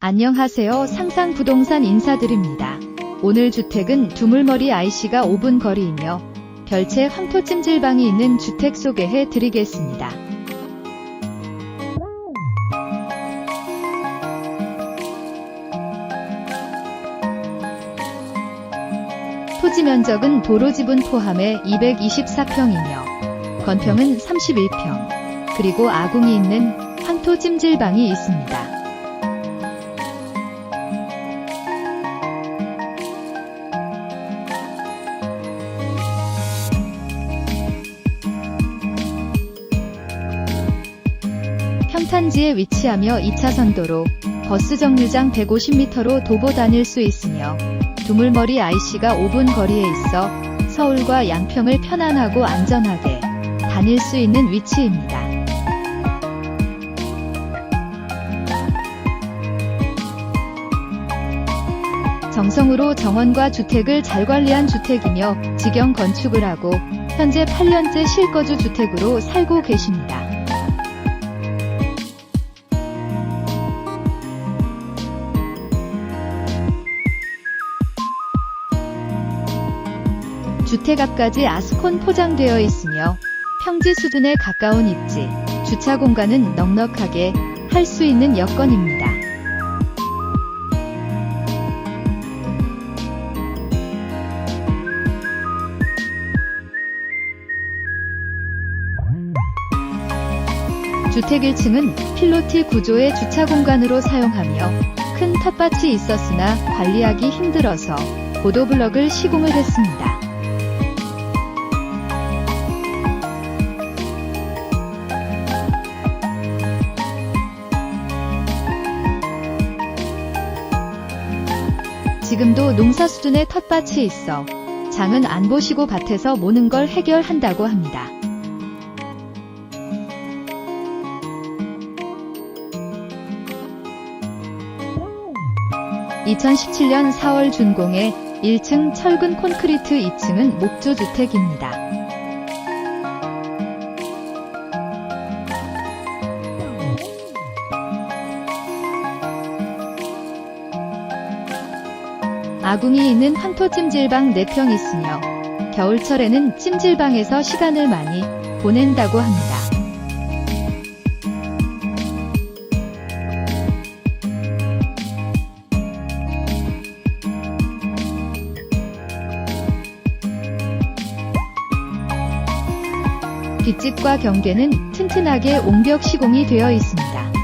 안녕하세요. 상상부동산 인사드립니다. 오늘 주택은 두물머리 IC가 5분 거리이며 별채 황토 찜질방이 있는 주택 소개해 드리겠습니다. 토지 면적은 도로 지분 포함해 224평이며 건평은 31평, 그리고 아궁이 있는 황토 찜질방이 있습니다. 평탄지에 위치하며 2차선 도로, 버스 정류장 150m로 도보 다닐 수 있으며 두물머리 IC가 5분 거리에 있어 서울과 양평을 편안하고 안전하게 다닐 수 있는 위치입니다. 정성으로 정원과 주택을 잘 관리한 주택이며 직영 건축을 하고 현재 8년째 실거주 주택으로 살고 계십니다. 주택 앞까지 아스콘 포장되어 있으며 평지 수준에 가까운 입지, 주차 공간은 넉넉하게 할 수 있는 여건입니다. 주택 1층은 필로티 구조의 주차 공간으로 사용하며 큰 텃밭이 있었으나 관리하기 힘들어서 보도블럭을 시공을 했습니다. 지금도 농사 수준의 텃밭이 있어 장은 안 보시고 밭에서 모는 걸 해결한다고 합니다. (2017년 4월) 준공해 1층 철근 콘크리트 2층은 목조 주택입니다. 아궁이 있는 황토 찜질방 4평 있으며 겨울철에는 찜질방에서 시간을 많이 보낸다고 합니다. 뒷집과 경계는 튼튼하게 옹벽 시공이 되어 있습니다.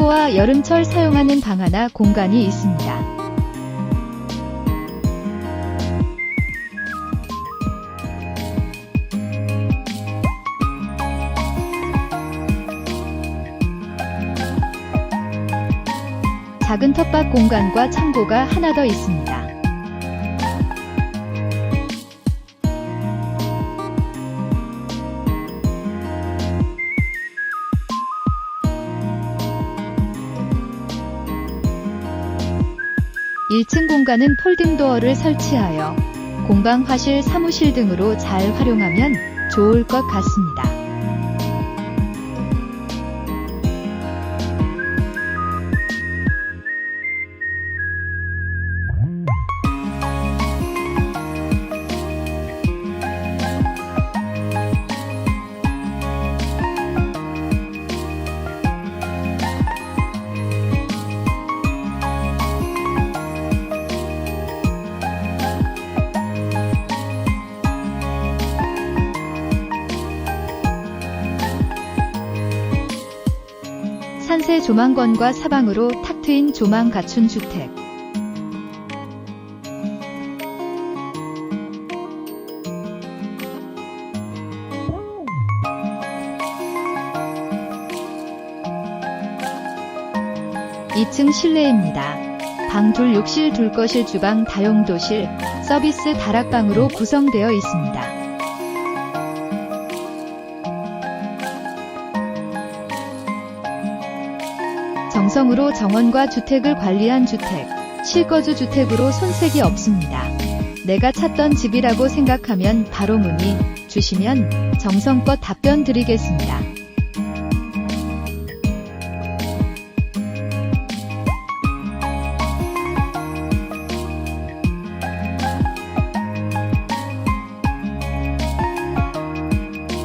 창고와 여름철 사용하는 방 하나 공간이 있습니다. 작은 텃밭 공간과 창고가 하나 더 있습니다. 일층 공간은 폴딩 도어를 설치하여 공방 화실 사무실 등으로 잘 활용하면 좋을 것 같습니다. 산세 조망건과 사방으로 탁 트인 조망 갖춘 주택. (2층) 실내입니다. 방 둘 욕실 둘 거실 주방 다용도실 서비스 다락방으로 구성되어 있습니다. 정성으로 정원과 주택을 관리한 주택, 실거주 주택으로 손색이 없습니다. 내가 찾던 집이라고 생각하면 바로 문의 주시면 정성껏 답변 드리겠습니다.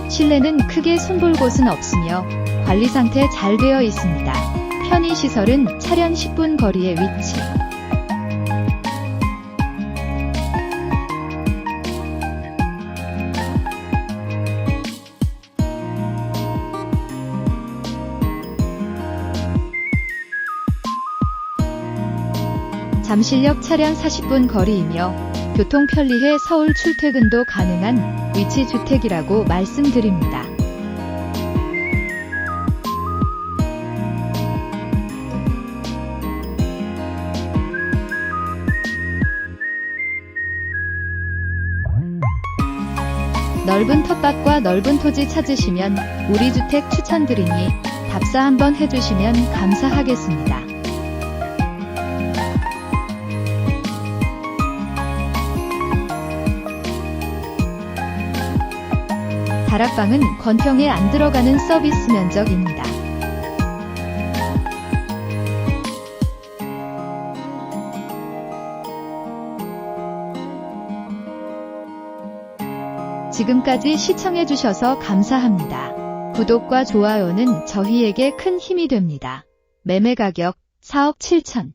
실내는 크게 손볼 곳은 없으며 관리 상태 잘 되어 있습니다. 편의시설은 차량 10분 거리에 위치. 잠실역 차량 40분 거리이며 교통 편리해 서울 출퇴근도 가능한 위치 주택이라고 말씀드립니다. 넓은 텃밭과 넓은 토지 찾으시면 우리 주택 추천드리니 답사 한번 해주시면 감사하겠습니다. 다락방은 건평에 안 들어가는 서비스 면적입니다. 지금까지 시청해주셔서 감사합니다. 구독과 좋아요는 저희에게 큰 힘이 됩니다. 매매 가격 4억 7천.